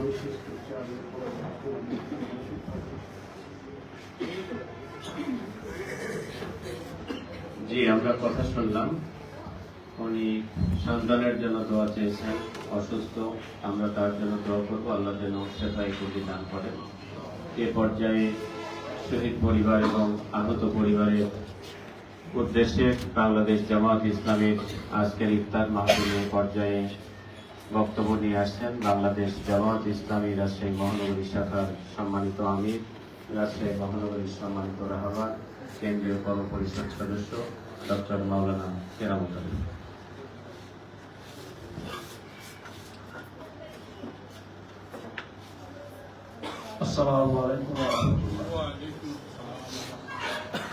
জি, আমরা কথা শুনলাম। উনি সন্তানের জন্য দোয়া চেয়েছেন, অসুস্থ, আমরা তার জন্য দোয়া করব, আল্লাহ যেন সেফাই কুটি দান করেন। এ পর্যায়ে শহীদ পরিবার এবং আহত পরিবারের উদ্দেশ্যে বাংলাদেশ জামাত ইসলামের আজকের ইফতার মাহফিলের পর্যায়ে বক্তব্য নিয়ে আসছেন বাংলাদেশ জামাত ইসলামী রাজশাহী মহানগরী শাখার সম্মানিত আমির রাজশাহী মহানগরীর সম্মানিত রাহবার কেন্দ্রীয় কর্মপরিষদ সদস্য ডক্টর মাওলানা কেরামত আলী السلام عليكم ورحمة الله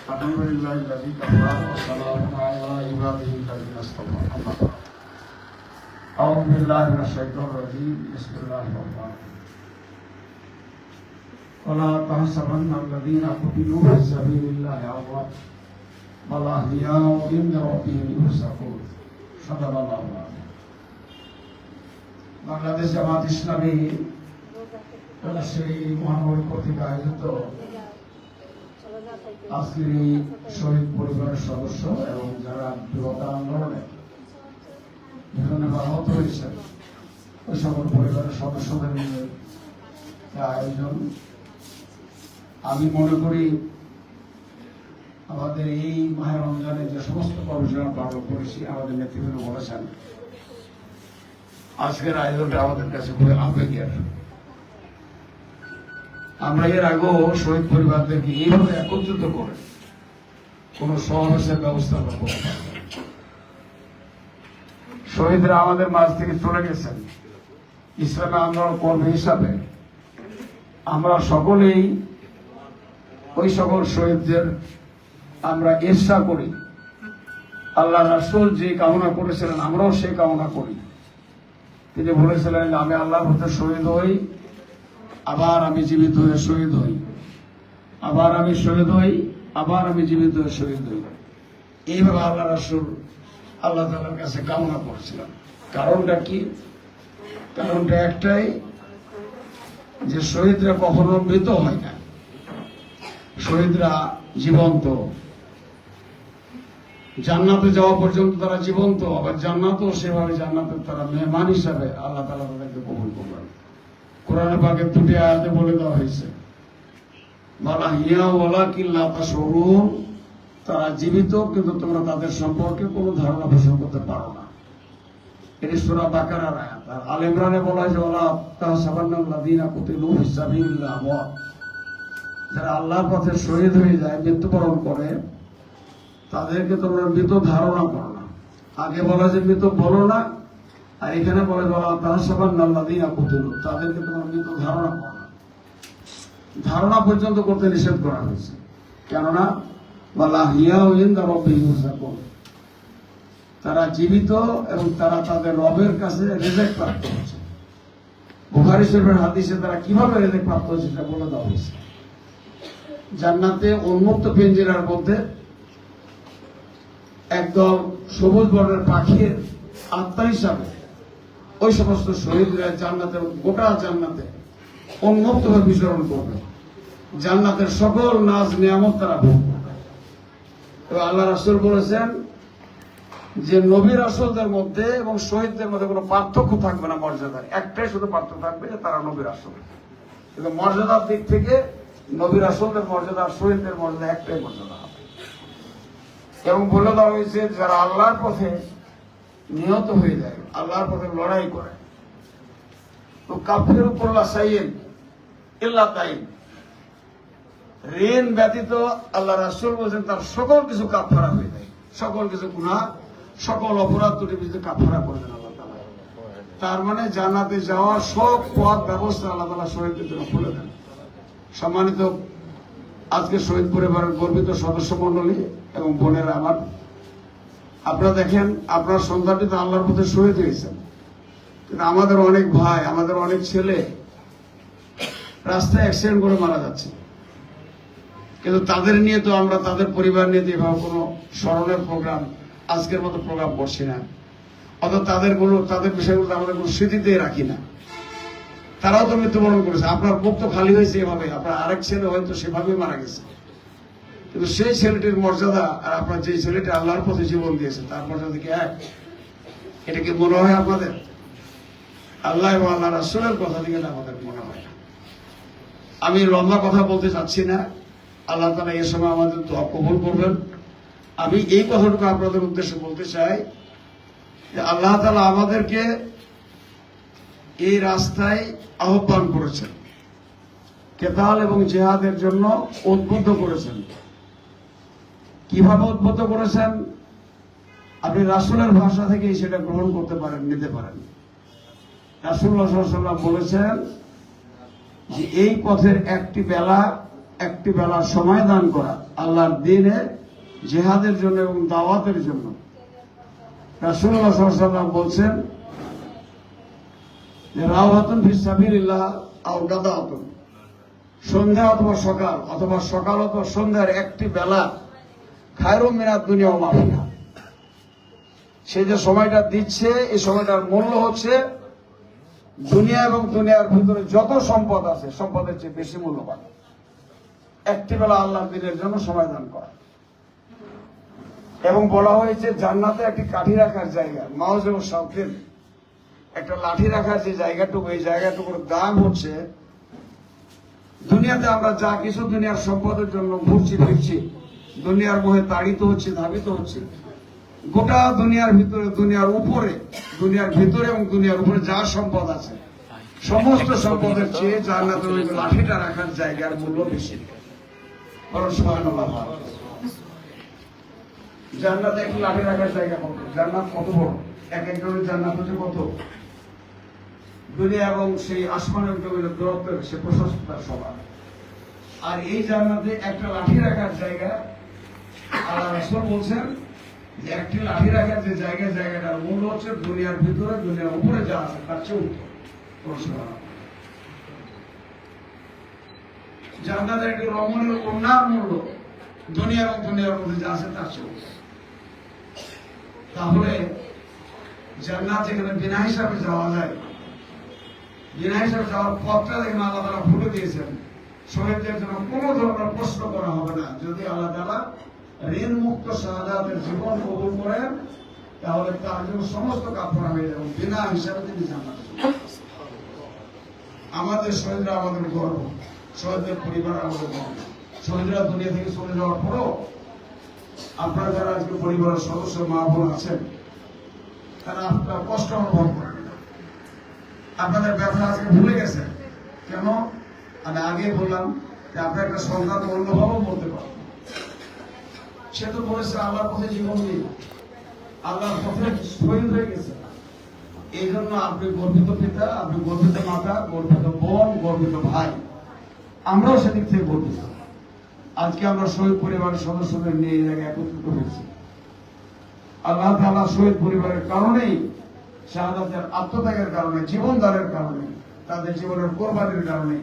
الحمد لله الذي كفى وسلام على عباده الذين اصطفى أما بعد أعوذ بالله من الشيطان الرجيم بسم الله الرحمن الرحيم ولا تحسبن الذين قتلوا في سبيل الله أموات بل أحياء عند ربهم يرزقون صدق الله العظيم বাংলাদেশ জামাত ইসলামী সেই মহানগরী কর্তৃক আয়োজিত আজকের এই শহীদ পরিবারের সদস্য এবং যারা বিগত আন্দোলনে বিভিন্ন আহত হয়েছেন ওই সকল পরিবারের সদস্যদের নিয়ে আয়োজন। আমি মনে করি আমাদের এই মাহের রমজানে যে সমস্ত কর্মসূচি পালন করেছি, আমাদের নেতৃবৃন্দ বলেছেন, আজকের আয়োজনটা আমাদের কাছে খুবই আবেগের। আমরা এর আগেও শহীদ পরিবারদেরকে এইভাবে একত্রিত করে কোন সমাবেশের ব্যবস্থা আমরা করতে পারব না। শহীদরা আমাদের মাঝ থেকে চলে গেছেন। ইসলামী আন্দোলন কর্মী হিসাবে। আমরা সকলেই ওই সকল শহীদদের আমরা ঈর্ষা করি। আল্লাহ রাসুল যে কামনা করেছিলেন, আমরাও সেই কামনা করি। তিনি বলেছিলেন আমি আল্লাহর হতে শহীদ হই, আবার আমি জীবিত হয়ে শহীদ হই। আবার আমি শহীদ হই, আবার আমি জীবিত হয়ে শহীদ হই। এইভাবে আল্লাহ রাসুল আল্লাহ তালার কাছে কামনা করেছিলাম। কারণটা কি? কারণটা একটাই, যে শহীদরা কখনো মৃত হয় না। শহীদরা জীবন্ত। জান্নাতে যাওয়া পর্যন্ত তারা জীবন্ত, আবার জান্নাতও সেভাবে জান্নাতের তারা মেহমান হিসাবে আল্লাহ তালা তাদেরকে কবুল করবেন কোরআনে পাকে দুটি আয়াতে বলে দেওয়া হয়েছে, বলা হিয়া ওলা কিল্লা তা তারা জীবিত, কিন্তু তোমরা তাদের সম্পর্কে কোনো ধারণা পোষণ করতে পারো না। বলা সাবিলিল্লাহ আমওয়াত। যারা আল্লাহর পথে শহীদ হয়ে যায়, মৃত্যুবরণ করে, তাদেরকে তোমরা মৃত ধারণা করো না। আগে বলা যে, মৃত বলো না আর এখানে বলে বলা তাহা সাবান্নাল্লাযীনা কুতিলু তাদেরকে তোমরা মৃত ধারণা করো না। ধারণা পর্যন্ত করতে নিষেধ করা হয়েছে। কেননা তারা জীবিত এবং তারা তাদের রবের কাছে রেজেক প্রাপ্ত হচ্ছে। বুখারি শরীফের হাদিসে তারা কীভাবে রেজেক প্রাপ্ত হচ্ছে সেটা বলে দেওয়া হয়েছে। জান্নাতে উন্মুক্ত পিঞ্জিরার মধ্যে একদল সবুজ বর্ণের পাখির আত্মা হিসাবে ওই সমস্ত শহীদরা জান্নাতের গোটা জান্নাতে উন্মুক্তভাবে বিচরণ করবে। জান্নাতের সকল নাচ নিয়ামত তারা ভোগ করবে। এবং আল্লাহ রাসুল বলেছেন যে নবীর আসলদের মধ্যে এবং শহীদদের মধ্যে কোনো পার্থক্য থাকবে না মর্যাদার। একটাই শুধু পার্থক্য থাকবে যে তারা নবীর আসল কিন্তু মর্যাদার দিক থেকে নবীর রাসুলদের মর্যাদা শহীদদের মর্যাদা একটাই মর্যাদা হবে। এবং বলে দেওয়া হয়েছে যারা আল্লাহর পথে নিহত হয়ে যায়, আল্লাহর পথে লড়াই করে। তো কাফের উপর সাইয়েন ইল্লা তাইন ঋণ ব্যতীত আল্লাহ রাসুল বলছেন তার সকল কিছু কাফারা হয়ে যায়। সকল কিছু গুণা সকল অপরাধ দুটি কিছু কাফারা করে দেন আল্লাহ তার মানে জানাতে যাওয়ার সব পথ ব্যবস্থা আল্লাহ তালা শহীদদের জন্য খুলে দেন। সম্মানিত আজকে শহীদ পরিবারের গর্বিত সদস্য মন্ডলী এবং বোনেরা আমার, আপনারা দেখেন, আপনার সন্তানটি তো আল্লাহর পথে শহীদ হয়েছেন। কিন্তু আমাদের অনেক ভাই, আমাদের অনেক ছেলে রাস্তায় অ্যাক্সিডেন্ট করে মারা যাচ্ছে। কিন্তু তাদের নিয়ে তো আমরা, তাদের পরিবার নিয়ে তো এভাবে কোনো স্মরণের প্রোগ্রাম আজকের মতো প্রোগ্রাম করছি না। অত তাদের কোনো, তাদের বিষয়গুলো আমাদের কোনো স্মৃতিতে রাখি না। তারাও তো মৃত্যুবরণ করেছে। আপনার বুক তো খালি হয়েছে এভাবে। আপনার আরেক ছেলে হয়তো সেভাবেই মারা গেছে। কিন্তু সেই ছেলেটির মর্যাদা আর আপনার যে ছেলেটি আল্লাহর পথে জীবন দিয়েছে, তার মর্যাদা কি এক? এটা কি মনে হয় আপনাদের? আল্লাহ এবং আল্লাহ রাসুলের কথা থেকে আমাদের মনে হয় আমি লম্বা কথা বলতে চাচ্ছি না। আল্লাহ তালা এ সময় আমাদের দোয়া কবুল করবেন। আমি এই কথাটুকু আপনাদের উদ্দেশ্যে বলতে চাই যে আল্লাহ তালা আমাদেরকে এই রাস্তায় আহ্বান করেছেন। কেতাল এবং জেহাদের জন্য উদ্বুদ্ধ করেছেন। কীভাবে উদ্বুদ্ধ করেছেন? আপনি রাসুলের ভাষা থেকেই সেটা গ্রহণ করতে পারেন, নিতে পারেন। রাসুল্লাহ বলেছেন যে এই পথের একটি বেলা একটি বেলা সময় দান করা আল্লাহর দিনে জেহাদের জন্য এবং দাওয়াতের জন্য। বলছেন, যে রাওহাতুন ফি সাবিলিল্লাহ আও সন্ধ্যা অথবা সকাল অথবা সকাল অথবা সন্ধ্যার একটি বেলা খায়রুম মিনার দুনিয়া ও মাফিহা সে যে সময়টা দিচ্ছে, এই সময়টার মূল্য হচ্ছে দুনিয়া এবং দুনিয়ার ভিতরে যত সম্পদ আছে, সম্পদের চেয়ে বেশি মূল্যবান। একটি বেলা আল্লাহ দিনের জন্য সময় দান করা। এবং বলা হয়েছে, জান্নাতে একটি কাঠি রাখার জায়গা, মাউজ এবং সাউথের একটা লাঠি রাখার যে জায়গাটুকু, এই জায়গাটুকুর দাম হচ্ছে, দুনিয়াতে আমরা যা কিছু দুনিয়ার সম্পদের জন্য ঘুরছি, ফিরছি, দুনিয়ার মোহে তাড়িত হচ্ছে, ধাবিত হচ্ছে, গোটা দুনিয়ার ভিতরে, দুনিয়ার উপরে, দুনিয়ার ভিতরে এবং দুনিয়ার উপরে যা সম্পদ আছে, সমস্ত সম্পদের চেয়ে জান্নাতের ওই লাঠিটা রাখার জায়গার মূল্য বেশি। জান্নাতে একটু লাঠি রাখার জায়গা কত? জান্নাত কত বড়? এক একজনের জান্নাত হচ্ছে কত? দুনিয়া এবং সেই আসমানের জমিনের দূরত্ব, সে প্রশস্ততার সভা আর এই জান্নাতে একটা লাঠি রাখার জায়গা, আল্লাহ রাসূল বলছেন যে একটি লাঠি রাখার যে জায়গা জায়গাটার মূল্য হচ্ছে দুনিয়ার ভিতরে, দুনিয়ার উপরে যা আছে তার চেয়ে উত্তম। জান্নাতের একটি রমণীয় কন্যার মূল্য দুনিয়া এবং দুনিয়ার মধ্যে যা আছে তার চেয়ে তাহলে জান্নাত যেখানে বিনা হিসাবে যাওয়া যায়, বিনা হিসাবে যাওয়ার পথটা দেখেন আল্লাহ তালা ভুলে দিয়েছেন। শহীদদের জন্য কোনো ধরনের প্রশ্ন করা হবে না। যদি আল্লাহ তালা ঋণ মুক্ত শাহাদাতের জীবন কবুল করেন, তাহলে তার জন্য সমস্ত কাপড় হয়ে যাবে বিনা হিসাবে তিনি জান্নাতে। আমাদের শহীদরা আমাদের গর্ব। শহীদদের পরিবার আমাদের গর্ব শহীদরা দুনিয়া থেকে চলে যাওয়ার পরও আপনারা যারা আজকে পরিবারের সদস্য, মা বোন আছেন, তারা আপনার কষ্ট অনুভব করেন। আপনাদের ব্যথা আজকে ভুলে গেছেন কেন? আমি আগে বললাম যে আপনার একটা সন্তান অন্যভাবেও বলতে পারেন সে তো বলেছে, আল্লাহর পথে জীবন দিই আল্লাহর পথে শহীদ হয়ে গেছে। এই জন্য আপনি গর্বিত পিতা, আপনি গর্বিত মাতা, গর্বিত বোন, গর্বিত ভাই। আমরাও সেদিক থেকে গর্বিত। আজকে আমরা শহীদ পরিবারের সদস্যদের নিয়ে এই জায়গায় একত্রিত হয়েছি। আল্লাহ তাআলা শহীদ পরিবারের কারণেই, শাহাদাতের আত্মত্যাগের কারণে, জীবনদানের কারণে, তাদের জীবনের কোরবানির কারণে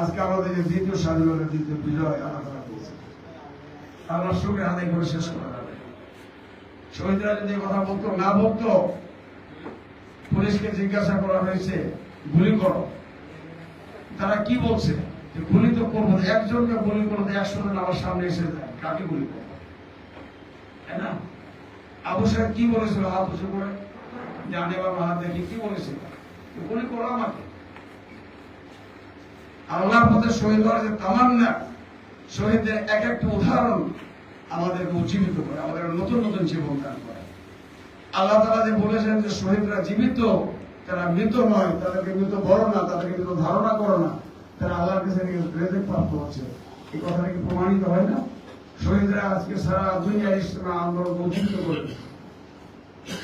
আজকে আমাদের যে দ্বিতীয় স্বাধীনতার দ্বিতীয় বিজয় আল্লাহ তাআলা দিয়েছে আল্লাহ শুক্রে আদায় করে শেষ করা যাবে। শহীদরা যদি কথা বলতো, না বলতো, পুলিশকে জিজ্ঞাসা করা হয়েছে, গুলি করো। তারা কি বলছে? গুলি তো করব একজনকে গুলি আমার সামনে এসে যায়। কাকে গুলি করব তাই না? আবু সাহেব কি বলেছিল? হাত করে। জানে বাবা, হাত দেখি কি বলেছিল? গুলি করো আমাকে। আল্লাহর পথে শহীদ হওয়ার যে তামান্না, শহীদদের এক একটা উদাহরণ আমাদেরকে উজ্জীবিত করে, আমাদের নতুন নতুন জীবন দান করে। আল্লাহ তালা যে বলেছেন যে শহীদরা জীবিত তারা মৃত নয়, তাদেরকে মৃত বড় না, তাদেরকে মৃত ধারণা করো না। তারা আল্লাহর কাছে রেজেক প্রাপ্ত হচ্ছে। এই কথাটা কি প্রমাণিত হয় না? শহীদরা আজকে সারা দুনিয়া ইসলাম আন্দোলন উজ্জীবিত করে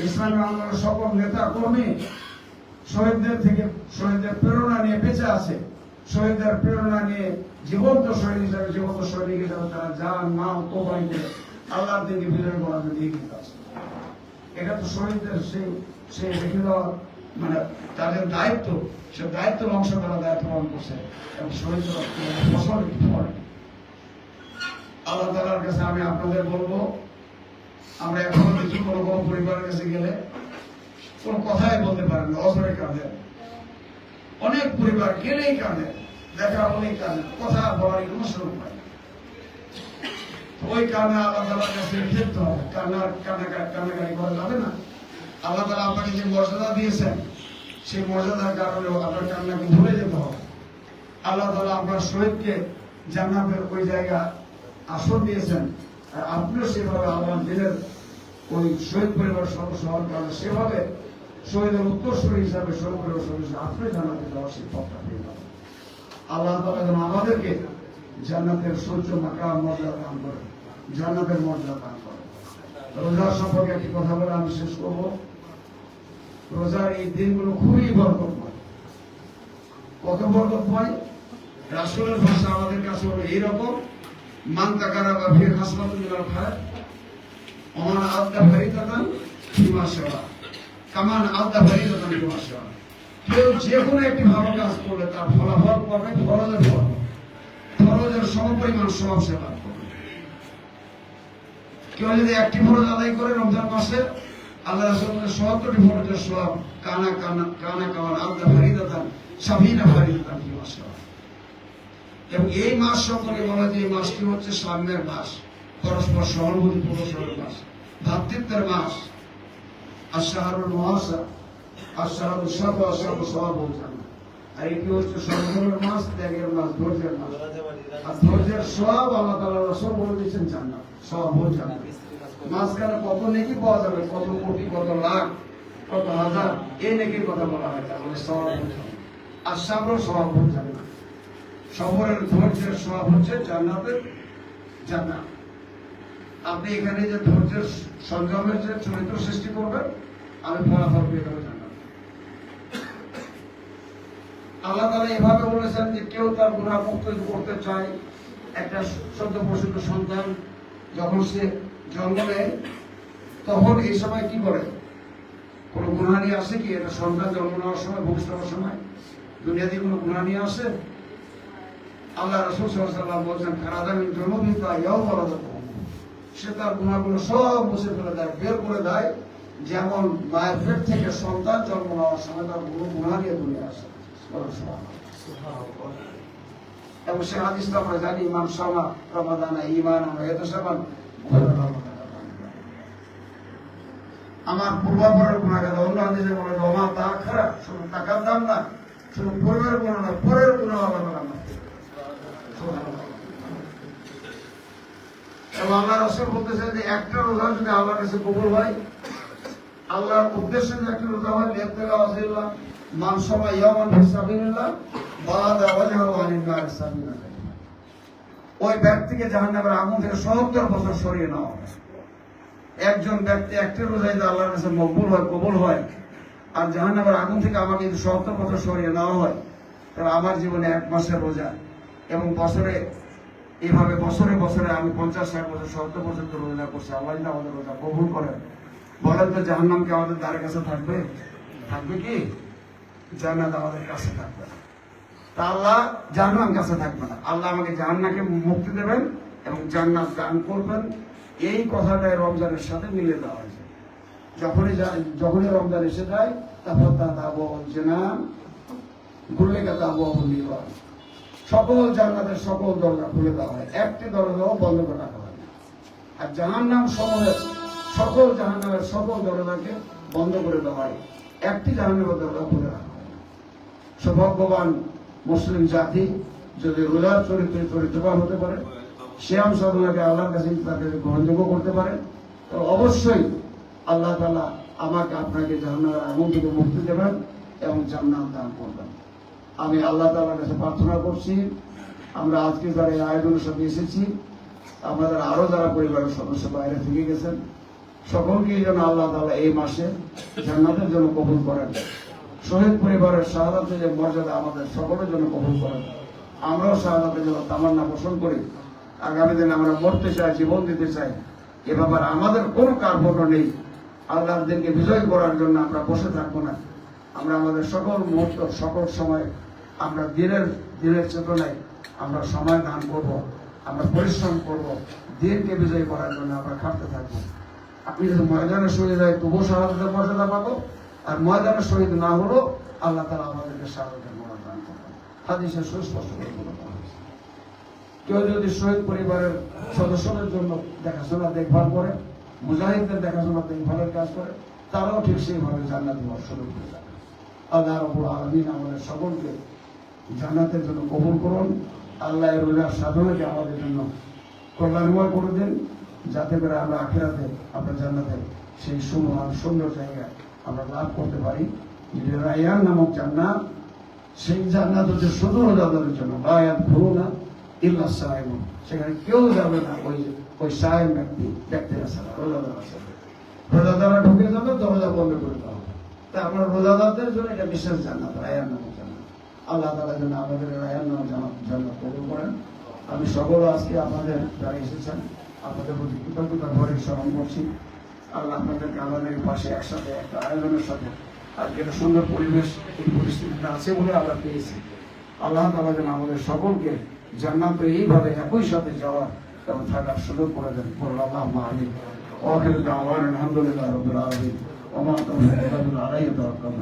ইসলামী আন্দোলনের সকল নেতা কর্মী শহীদদের থেকে শহীদদের প্রেরণা নিয়ে বেঁচে আছে। শহীদদের প্রেরণা নিয়ে জীবন্ত শহীদ হিসাবে জীবন্ত সৈনিক হিসাবে তারা যান মা কোরবানি দিয়ে আল্লাহর দিকে বিজয় করার এগিয়ে আছে এটা তো শহীদদের সেই সেই রেখে দেওয়া মানে তাদের দায়িত্ব, সে দায়িত্বের অংশ তারা দায়িত্ব পালন করছে। এবং ফল? আল্লাহ তালার কাছে আমি আপনাদের বলব, আমরা এখনও দেখি কোনো কোনো পরিবারের কাছে গেলে কোনো কথাই বলতে পারেন না, অজরে কাঁদেন অনেক পরিবার গেলেই কাঁদে, দেখা হলেই কাঁদে, কথা বলার কোনো সুযোগ পায়। ওই কান্না আল্লাহ তালার কাছে ক্ষেত্র হবে। কান্নার কান্না কান্নাকারি করা যাবে না। আল্লাহ তালা আপনাকে যে মর্যাদা দিয়েছেন সেই মর্যাদার কারণে আপনার কান্নাকে ভুলে যেতে হবে। আল্লাহ তালা আপনার শহীদকে জান্নাতের ওই জায়গা আসন দিয়েছেন। আর আপনিও সেভাবে আল্লাহ দিলেন, ওই শহীদ পরিবার সদস্য হওয়ার কারণে সেভাবে শহীদের উত্তরসূরি হিসাবে, শহীদ পরিবার সদস্য আপনি জানাতে যাওয়ার সেই পথটা পেয়ে যাবেন। আল্লাহ তালা যেন আমাদেরকে জান্নাতের সূর্য মাকাম, মর্যাদা দান করে জান্নাতের মর্যাদা দান করে রোজার সম্পর্কে একটি কথা বলে আমি শেষ করব। রোজার এই দিনগুলো খুবই বরকতময়। কত বরকতময়? রাসূলের ভাষা আমাদের কাছে হলো এইরকম, মান তাকারা বা ফির হাসপাতাল খায় অমান আদা ভারিদাতান ফিমা সেবা কামান আদা ভারিদাতান ফিমা সেবা কেউ যে কোনো একটি ভালো কাজ করলে তার ফলাফল পাবে ফরজের ফল। ফরজের সমপরিমাণ সব সে লাভ করবে। কেউ যদি একটি ফরজ আদায় করে রমজান মাসে আল্লাহ রাসূলের সত্তরটি সব কানা কানা এই মাস হচ্ছে সাম্যের মাস, পরস্পর সহানুভূতি প্রদর্শনের মাস ভ্রাতৃত্বের মাস। আর সব সব সব এটি হচ্ছে? সর্বধর্মের মাস, ত্যাগের মাস, ধৈর্যের মাস। আর ধৈর্যের সব আল্লাহ তাআলা রাসূল বলে দিয়েছেন জান্নাত, সব হল মাঝখানে কত নেকি পাওয়া যাবে, কত কোটি, কত লাখ, কত হাজার, এই নেকির কথা বলা হয় তাহলে সব আর সাবর সব হল জান্নাত সবরের ধৈর্যের স্বভাব হচ্ছে জান্নাতের জান্নাত। আপনি এখানে যে ধৈর্যের সংযমের যে চরিত্র সৃষ্টি করবেন, আমি ফলাফল পেয়ে যাব জান্নাত। আল্লাহ তালা এভাবে বলেছেন যে কেউ তার গুণা মুক্ত করতে চায়, একটা সদ্য প্রসিদ্ধ সন্তান, যখন সে জন্ম নেয় তখন এই সময় কি করে? কোন গুণা নিয়ে আসে কি? এটা সন্তান জন্ম নেওয়ার সময় ভবিষ্যতের সময়? দুনিয়াতে কোনো গুণা নিয়ে আসে? আল্লাহ রসুল সাল্লাম বলছেন খারাদামিন জন্মবিতা ইয়াও বলা যাবে সে তার গুণাগুলো সব মুছে ফেলে দেয় বের করে দেয়। যেমন মায়ের পেট থেকে সন্তান জন্ম নেওয়ার সময় তার গুণ গুণা নিয়ে দুনিয়া আসে। এবং সে হাদিসটা আমরা জানি ইমান সামা রমাদানা ইমান এত সামান আমার পূর্বাপরের গুণাগার অন্য হাদিসে বলে রমা তা খারাপ। শুধু টাকার দাম না। শুধু পূর্বের গুণ না, পরের গুণ আল্লাহ। এবং আল্লাহ রসুল বলতেছেন যে, একটা রোজা যদি আল্লাহর কাছে কবুল হয়, আল্লাহর উদ্দেশ্যে যে একটা রোজা হয় লেপতেগা ওয়াজিল্লাহ মান সময় ইয়ামান ফিসাবিল্লাহ বাদা ওয়াজহাহু আনিন নার সাবিলা। ওই ব্যক্তিকে জাহান্নামের আগুন থেকে 70 বছর সরিয়ে নেওয়া হবে। একজন ব্যক্তি একটা রোজা যদি আল্লাহর কাছে মকবুল হয়, কবুল হয়, আর জাহান্নামের আগুন থেকে আমাকে যদি 70 বছর সরিয়ে নেওয়া হয়, তাহলে আমার জীবনে এক মাসের রোজা এবং বছরে এইভাবে বছরে বছরে আমি পঞ্চাশ, ষাট বছর, সত্তর ধরে রোজা করছি। আল্লাহ যদি আমাদের রোজা কবুল করেন। বলেন তো জাহান্নাম কি আমাদের দ্বারের কাছে থাকবে? থাকবে কি? জান্নাত আমাদের কাছে থাকবে তা আল্লাহ জাহান্নাম কাছে থাকবে না। আল্লাহ আমাকে জাহান্নাকে মুক্তি দেবেন এবং জান্নাত দান করবেন। এই কথাটাই রমজানের সাথে মিলে দেওয়া হয়েছে যখনই যখনই রমজান এসে যায়, তারপর তা দাবো জেনা ঘুরলে গেছে আবহাওয়া নির্বাণ সকল জান্নাতের সকল দরজা খুলে দেওয়া হয়। একটি দরজাও বন্ধ করে রাখা হয় আর জাহান নাম সমূহের সকল জাহান নামের সকল দরজাকে বন্ধ করে দেওয়া হয়। একটি জাহান নামের দরজা খুলে রাখা হয় সৌভাগ্যবান মুসলিম জাতি যদি রোজার চরিত্রে চরিত্রবান হতে পারে শ্যাম সাধনাকে আল্লাহর কাছে তাকে গ্রহণযোগ্য করতে পারে। তো অবশ্যই আল্লাহ তালা আমাকে আপনাকে জাহান্নামের আগুন থেকে মুক্তি দেবেন এবং জান্নাত দান করবেন। আমি আল্লাহ তালার কাছে প্রার্থনা করছি। আমরা আজকে যারা এই আয়োজনের সাথে এসেছি, আমাদের আরও যারা পরিবারের সদস্য বাইরে থেকে গেছেন সকলকেই যেন আল্লাহ তাআলা এই মাসে জান্নাতের জন্য কবুল করেন। শহীদ পরিবারের শাহাদাতের যে মর্যাদা আমাদের সকলের জন্য কবুল করেন। আমরাও শাহাদাতের জন্য তামান্না পোষণ করি। আগামী দিনে আমরা মরতে চাই, জীবন দিতে চাই, এ ব্যাপারে আমাদের কোনো কার্পণ্য নেই। আল্লাহর দিনকে বিজয় করার জন্য আমরা বসে থাকব না। আমরা আমাদের সকল মুহূর্ত, সকল সময় আমরা দিনের দিনের চেতনায় আমরা সময় দান করব, আমরা পরিশ্রম করব, দিনকে বিজয় করার জন্য আমরা খাটতে থাকব। আপনি যদি ময়দানে শুয়ে যায়, তবুও শাহাদাতের মর্যাদা পাবো। আর ময়দানে শহীদ না হলো আল্লাহ তালা আমাদেরকে শাহাদাতের মরা দান করবেন। হাদিসে সুস্পষ্ট করে বলে দেওয়া হয়েছে। কেউ যদি শহীদ পরিবারের সদস্যদের জন্য দেখাশোনা দেখভাল করে, মুজাহিদদের দেখাশোনা দেখভালের কাজ করে, তারাও ঠিক সেইভাবে জান্নাত হওয়ার সুযোগ পেয়ে যাবে। আল্লাহ রবুল আলমিন আমাদের সকলকে জান্নাতের জন্য কবুল করুন। আল্লাহ রোজার সাধনাকে আমাদের জন্য কল্যাণময় করে দিন, যাতে করে আমরা আখেরাতে আপনার জান্নাতে সেই সুমহান সুন্দর জায়গায় আমরা লাভ করতে পারি। রায়ান নামক জান্নাত, সেই জান্নাত হচ্ছে শুধু রোজাদারের জন্য রায়াত ভুলো না ইল্লা সাহেব সেখানে কেউ যাবে না ওই ওই সাহেব ব্যক্তি ব্যক্তিরা ছাড়া রোজাদার ছাড়া রোজাদারা ঢুকে যাবে দরজা বন্ধ করে দেওয়া হবে তা আমরা রোজাদারদের জন্য এটা বিশেষ জান্নাত রায়ান নামক জান্নাত আল্লাহ তালা যেন আমাদের রায়ান নামক জান্নাত কবুল আমি সকল আজকে আপনাদের যারা এসেছেন আপনাদের প্রতি কৃতজ্ঞতা ভরে স্মরণ করছি আল্লাহ আপনাদেরকে আমাদের পাশে একসাথে একটা আয়োজনের সাথে আজকে একটা সুন্দর পরিবেশ এই পরিস্থিতিটা আছে বলে আমরা পেয়েছি আল্লাহ তালা যেন আমাদের সকলকে জান্নাতে এইভাবে একই সাথে যাওয়ার এবং থাকার সুযোগ করে দেন। আল্লাহ আমি ওয়াকিল দাওয়ান, আলহামদুলিল্লাহ রবিল আলমিন। ওমা তৌফিক আলাই দরকার